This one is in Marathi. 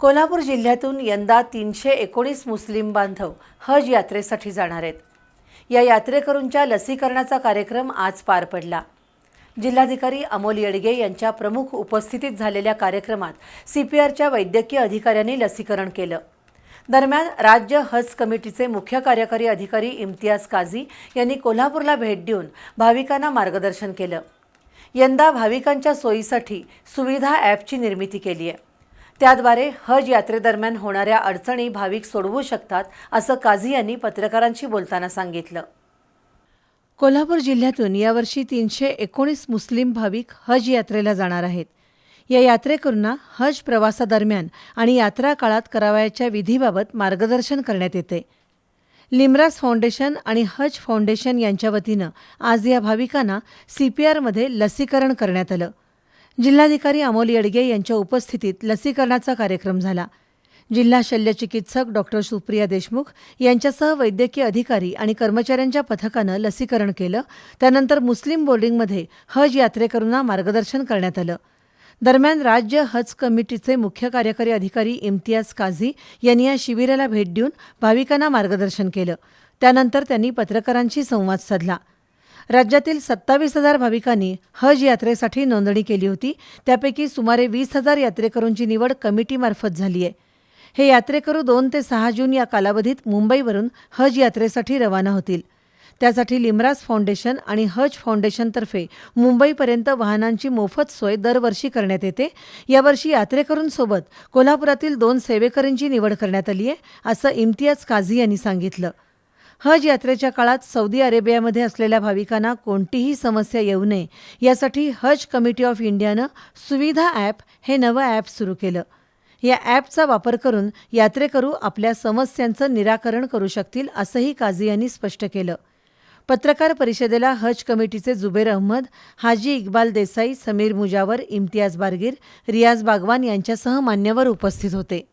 कोल्हापूर जिल्ह्यातून यंदा तीनशे एकोणीस मुस्लिम बांधव हज यात्रेसाठी जाणार आहेत. या यात्रेकरूंच्या लसीकरणाचा कार्यक्रम आज पार पडला. जिल्हाधिकारी अमोल येडगे यांच्या प्रमुख उपस्थितीत झालेल्या कार्यक्रमात सीपीआरच्या वैद्यकीय अधिकाऱ्यांनी लसीकरण केलं. दरम्यान राज्य हज कमिटीचे मुख्य कार्यकारी अधिकारी इम्तियाज काझी यांनी कोल्हापूरला भेट देऊन भाविकांना मार्गदर्शन केलं. यंदा भाविकांच्या सोयीसाठी सुविधा ॲपची निर्मिती केली आहे. त्याद्वारे हज यात्रेदरम्यान होणाऱ्या अडचणी भाविक सोडवू शकतात असं काझी यांनी पत्रकारांशी बोलताना सांगितलं. कोल्हापूर जिल्ह्यातून यावर्षी तीनशे एकोणीस मुस्लिम भाविक हज यात्रेला जाणार आहेत. या यात्रेकरूंना हज प्रवासादरम्यान आणि यात्रा काळात करावयाच्या विधीबाबत मार्गदर्शन करण्यात येते. लिमरास फाउंडेशन आणि हज फाउंडेशन यांच्या वतीनं आज या भाविकांना सी पी आरमध्ये लसीकरण करण्यात आलं. जिल्हाधिकारी अमोल येडगे यांच्या उपस्थितीत लसीकरणाचा कार्यक्रम झाला. जिल्हा शल्यचिकित्सक डॉक्टर सुप्रिया देशमुख यांच्यासह वैद्यकीय अधिकारी आणि कर्मचाऱ्यांच्या पथकानं लसीकरण केलं. त्यानंतर मुस्लिम बोर्डिंगमध्ये हज यात्रेकरूंना मार्गदर्शन करण्यात आलं. दरम्यान राज्य हज कमिटीचे मुख्य कार्यकारी अधिकारी इम्तियाज काझी यांनी या शिबिराला भेट देऊन भाविकांना मार्गदर्शन केलं. त्यानंतर त्यांनी पत्रकारांशी संवाद साधला. राज्यातील सत्तावीस हजार भाविकांनी हज यात्रेसाठी नोंदणी केली होती. त्यापैकी सुमारे वीस हजार यात्रेकरूंची निवड कमिटीमार्फत झाली आहे. हे यात्रेकरू दोन ते सहा जून या कालावधीत मुंबईवरून हज यात्रेसाठी रवाना होतील. त्यासाठी लिमरास फाउंडेशन आणि हज फाउंडेशनतर्फे मुंबईपर्यंत वाहनांची मोफत सोय दरवर्षी करण्यात येते. यावर्षी यात्रेकरूंसोबत कोल्हापुरातील दोन सेवेकरींची निवड करण्यात आली आहे असं इम्तियाज काझी यांनी सांगितलं. हज यात्रेच्या काळात सौदी अरेबियामध्ये असलेल्या भाविकांना कोणतीही समस्या येऊ नये. यासाठी हज कमिटी ऑफ इंडियानं सुविधा ॲप हे नवं ॲप सुरू केलं. या ॲपचा वापर करून यात्रेकरू आपल्या समस्यांचं निराकरण करू शकतील असंही काझी यांनी स्पष्ट केलं. पत्रकार परिषदेला हज कमिटीचे जुबेर अहमद हाजी इक्बाल देसाई समीर मुजावर इम्तियाज बारगीर रियाज बागवान यांच्यासह मान्यवर उपस्थित होते.